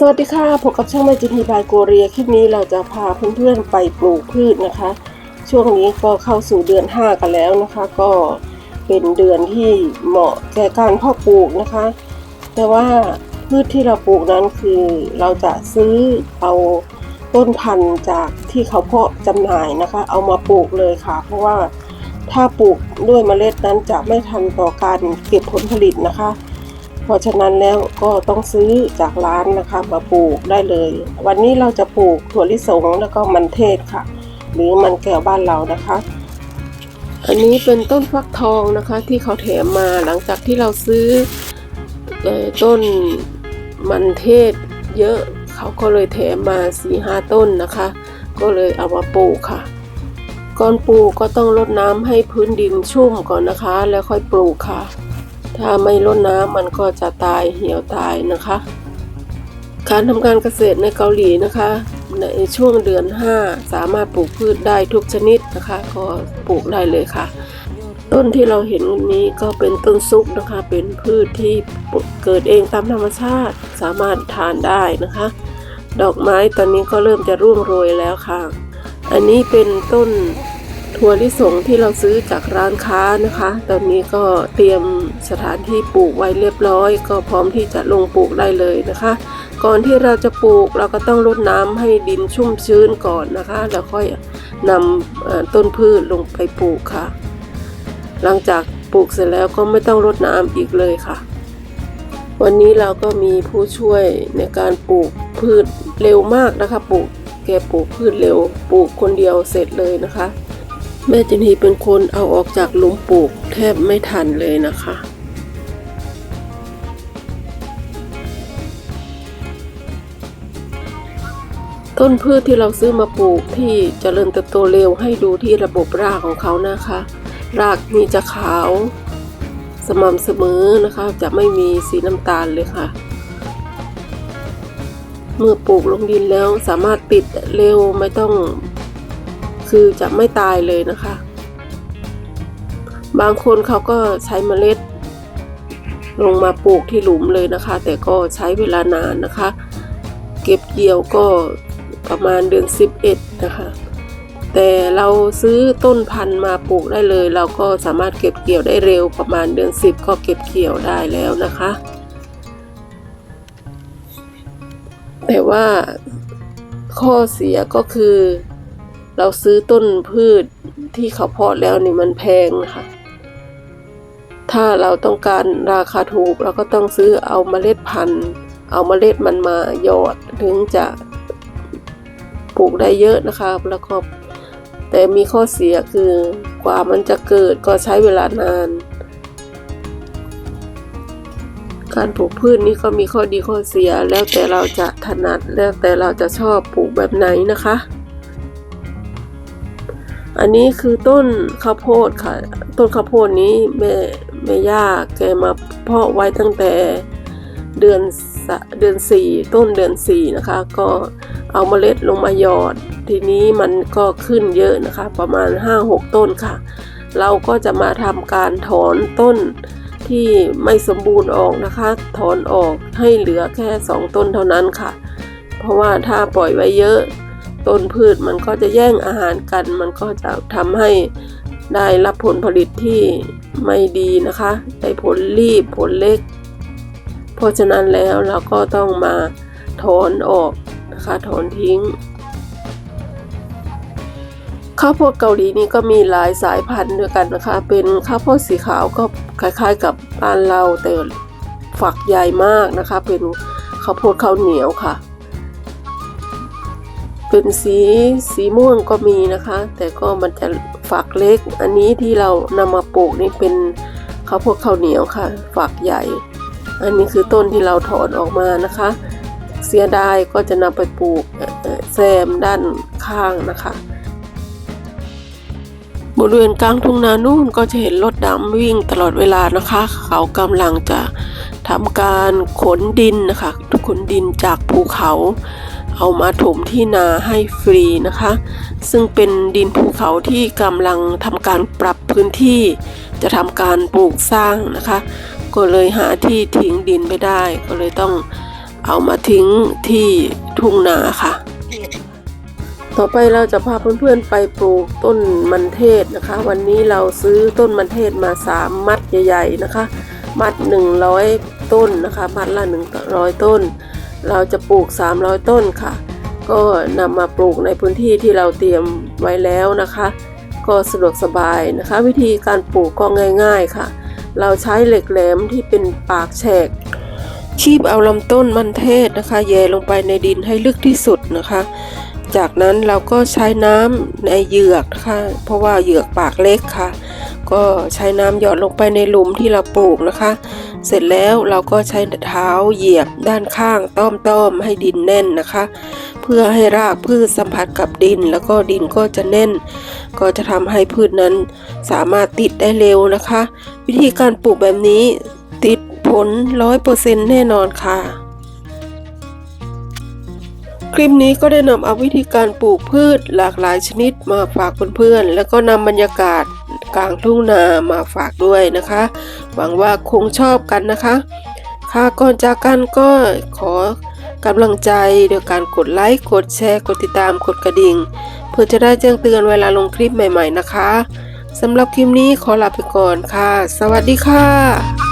สวัสดีค่ะพบกับช่างแม่จินทีบายโกเรียคลิปนี้เราจะพาเพื่อนๆไปปลูกพืชนะคะ ช่วงนี้ก็เข้าสู่เดือน 5 กันแล้วนะคะ ก็เป็นเดือนที่เหมาะแก่การเพาะปลูกนะคะ แต่ว่าพืชที่เราปลูกนั้นคือเราจะซื้อเอาต้นพันธุ์จากที่เขาเพาะจำหน่ายนะคะ เอามาปลูกเลยค่ะ เพราะว่าถ้าปลูกด้วยเมล็ดนั้นจะไม่ทันต่อการเก็บผลผลิตนะคะ เพราะฉะนั้นแล้วก็ต้องซื้อจากร้านนะคะมาปลูกได้เลย วันนี้เราจะปลูกถั่วลิสงแล้วก็มันเทศค่ะ หรือมันแก้วบ้านเรานะคะ อันนี้เป็นต้นฟักทองนะคะที่เขาแถมมาหลังจากที่เราซื้อต้นมันเทศเยอะเขาก็เลยแถมมา4ีหาต้นนะคะ ก็เลยเอามาปลูกค่ะ ก่อนปลูกก็ต้องรดน้ำให้พื้นดินชุ่มก่อนนะคะ แล้วค่อยปลูกค่ะ ถ้าไม่รดน้ำมันก็จะตายเหี่ยวตายนะคะ การทำการเกษตรในเกาหลีนะคะ ในช่วงเดือน 5 สามารถปลูกพืชได้ทุกชนิดนะคะ ก็ปลูกได้เลยค่ะ ต้นที่เราเห็นนี้ก็เป็นต้นซุกนะคะ เป็นพืชที่เกิดเองตามธรรมชาติสามารถทานได้นะคะ ดอกไม้ตอนนี้ก็เริ่มจะร่วงโรยแล้วค่ะ อันนี้เป็นต้น ถั่วลิสงที่เราซื้อจากร้านค้านะคะ ตอนนี้ก็เตรียมสถานที่ปลูกไว้เรียบร้อย ก็พร้อมที่จะลงปลูกได้เลยนะคะ ก่อนที่เราจะปลูกเราก็ต้องรดน้ำให้ดินชุ่มชื้นก่อนนะคะ แล้วค่อยนำต้นพืชลงไปปลูกค่ะ หลังจากปลูกเสร็จแล้วก็ไม่ต้องรดน้ำอีกเลยค่ะ วันนี้เราก็มีผู้ช่วยในการปลูกพืชเร็วมากนะคะ ปลูกแกปลูกพืชเร็ว ปลูกคนเดียวเสร็จเลยนะคะ แม่จันทีเป็นคนเอาออกจากหลุมปลูกแทบไม่ทันเลยนะคะต้นพืชที่เราซื้อมาปลูกที่เจริญเติบโตเร็วให้ดูที่ระบบรากของเขานะคะ รากนี่จะขาวสม่ำเสมอนะคะ จะไม่มีสีน้ำตาลเลยค่ะ เมื่อปลูกลงดินแล้วสามารถติดเร็วไม่ต้อง คือจะไม่ตายเลยนะคะ บางคนเขาก็ใช้เมล็ด ลงมาปลูกที่หลุมเลยนะคะ แต่ก็ใช้เวลานานนะคะ เก็บเกี่ยวก็ประมาณเดือน 11 นะคะ แต่เราซื้อต้นพันธุ์มาปลูกได้เลย เราก็สามารถเก็บเกี่ยวได้เร็วประมาณเดือน 10 ก็เก็บเกี่ยวได้แล้วนะคะ แต่ว่าข้อเสียก็คือ เราซื้อต้นพืชที่เขาเพาะแล้วนี่มันแพงนะคะถ้าเราต้องการราคาถูกเราก็ต้องซื้อเอาเมล็ดพันธุ์ เอาเมล็ดมันมาหยอดถึงจะปลูกได้เยอะนะคะแล้วก็แต่มีข้อเสียคือกว่ามันจะเกิดก็ใช้เวลานาน การปลูกพืชนี้ก็มีข้อดีข้อเสียแล้วแต่เราจะถนัดแล้วแต่เราจะชอบปลูกแบบไหนนะคะ อันนี้คือต้นข้าวโพดค่ะ ต้นข้าวโพดนี้แม่แม่ย่าแกมาเพาะไว้ตั้งแต่เดือนเดือนสี่ต้นเดือนสี่นะคะ ก็เอาเมล็ดลงมาหยอด ทีนี้มันก็ขึ้นเยอะนะคะ ประมาณ 5-6 ต้นค่ะ เราก็จะมาทำการถอนต้นที่ไม่สมบูรณ์ออกนะคะ ถอนออกให้เหลือแค่ 2 ต้นเท่านั้นค่ะ เพราะว่าถ้าปล่อยไว้เยอะ ต้นพืชมันก็จะแย่งอาหารกัน มันก็จะทำให้ได้รับผลผลิตที่ไม่ดีนะคะ ได้ผลรีบผลเล็ก เพราะฉะนั้นแล้วเราก็ต้องมาถอนออกนะคะถอนทิ้งข้าวโพดเกาหลีนี่ก็มีหลายสายพันธุ์ด้วยกันนะคะ เป็นข้าวโพดสีขาวก็คล้ายๆกับบ้านเราแต่ฝักใหญ่มากนะคะ เป็นข้าวโพดข้าวเหนียวค่ะ เป็นสีสีม่วงก็มีนะคะ แต่ก็มันจะฝักเล็ก อันนี้ที่เรานำมาปลูกนี่เป็นข้าวโพดข้าวเหนียวค่ะ ฝักใหญ่ อันนี้คือต้นที่เราถอนออกมานะคะ เสียดายก็จะนำไปปลูกแซมด้านข้างนะคะบริเวณกลางทุ่งนานู่นก็จะเห็นรถดำวิ่งตลอดเวลานะคะ เขากำลังจะทำการขนดินนะคะขนดินจากภูเขา เอามาถมที่นาให้ฟรีนะคะ ซึ่งเป็นดินภูเขาที่กำลังทำการปรับพื้นที่ จะทำการปลูกสร้างนะคะ ก็เลยหาที่ทิ้งดินไม่ได้ ก็เลยต้องเอามาทิ้งที่ทุ่งนาค่ะ ต่อไปเราจะพาเพื่อนๆไปปลูกต้นมันเทศนะคะ วันนี้เราซื้อต้นมันเทศมา3มัดใหญ่ๆนะคะ มัด 100 ต้นนะคะ มัดละ 100 ต้น เราจะปลูก 300 ต้นค่ะ ก็นำมาปลูกในพื้นที่ที่เราเตรียมไว้แล้วนะคะ ก็สะดวกสบายนะคะ วิธีการปลูกก็ง่ายๆค่ะ เราใช้เหล็กแหลมที่เป็นปากแฉก คีบเอาลำต้นมันเทศนะคะ แย่ลงไปในดินให้ลึกที่สุดนะคะ จากนั้นเราก็ใช้น้ำในเหยือกนะคะเพราะว่าเหยือกปากเล็กค่ะ ก็ใช้น้ำหยอดลงไปในหลุมที่เราปลูกนะคะ เสร็จแล้วเราก็ใช้เท้าเหยียบด้านข้างต้อมๆให้ดินแน่นนะคะ เพื่อให้รากพืชสัมผัสกับดิน แล้วก็ดินก็จะแน่น ก็จะทำให้พืชนั้นสามารถติดได้เร็วนะคะ วิธีการปลูกแบบนี้ติดผลร้อยเปอร์เซ็นต์แน่นอนค่ะ คลิปนี้ก็ได้นำเอาวิธีการปลูกพืชหลากหลายชนิดมาฝากเพื่อนๆ แล้วก็นำบรรยากาศ กลางทุ่งนามาฝากด้วยนะคะ หวังว่าคงชอบกันนะคะ ค่ะก่อนจากกันก็ขอกำลังใจโดยการกดไลค์กดแชร์กดติดตามกดกระดิ่ง เพื่อจะได้แจ้งเตือนเวลาลงคลิปใหม่ ๆ นะคะสำหรับคลิปนี้ขอลาไปก่อนค่ะ สวัสดีค่ะ